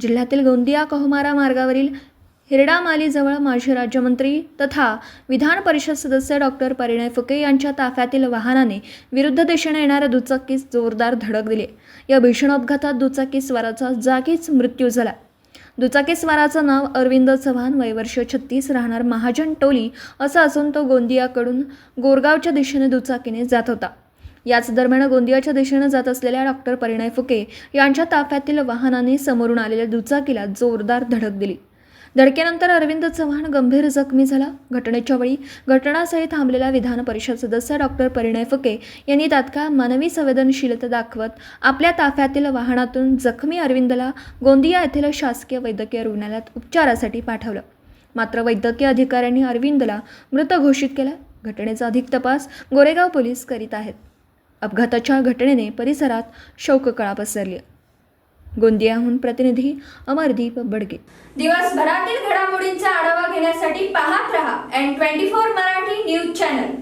जिल्ह्यातील गोंदिया कहुमारा मार्गावरील हिरडामालीजवळ माजी राज्यमंत्री तथा विधान परिषद सदस्य डॉक्टर परिणय फुके यांच्या ताफ्यातील वाहनाने विरुद्ध दिशेने येणाऱ्या दुचाकीस जोरदार धडक दिली. या भीषण अपघातात दुचाकी स्वाराचा जागीच मृत्यू झाला. दुचाकी स्वाराचं नाव अरविंद चव्हाण वयवर्ष छत्तीस राहणार महाजन टोली असं असून तो गोंदियाकडून गोरगावच्या दिशेने दुचाकीने जात होता. याच दरम्यान गोंदियाच्या दिशेनं जात असलेल्या डॉक्टर परिणय फुके यांच्या ताफ्यातील वाहनाने समोरून आलेल्या दुचाकीला जोरदार धडक दिली. धडकेनंतर अरविंद चव्हाण गंभीर जखमी झाला. घटनेच्या वेळी घटनास्थळी थांबलेला विधान परिषद सदस्य डॉक्टर परिणय फुके यांनी तात्काळ मानवी संवेदनशीलता दाखवत आपल्या ताफ्यातील वाहनातून जखमी अरविंदला गोंदिया येथील शासकीय वैद्यकीय रुग्णालयात उपचारासाठी पाठवलं. मात्र वैद्यकीय अधिकाऱ्यांनी अरविंदला मृत घोषित केला. घटनेचा अधिक तपास गोरेगाव पोलीस करीत आहेत. अपघाताच्या घटनेने परिसरात शोककळा पसरली. गोंदियाहून प्रतिनिधी अमरदीप बडगे. दिवसभरातील घडामोडींचा आढावा घेण्यासाठी पाहत रहा N twenty four Marathi news channel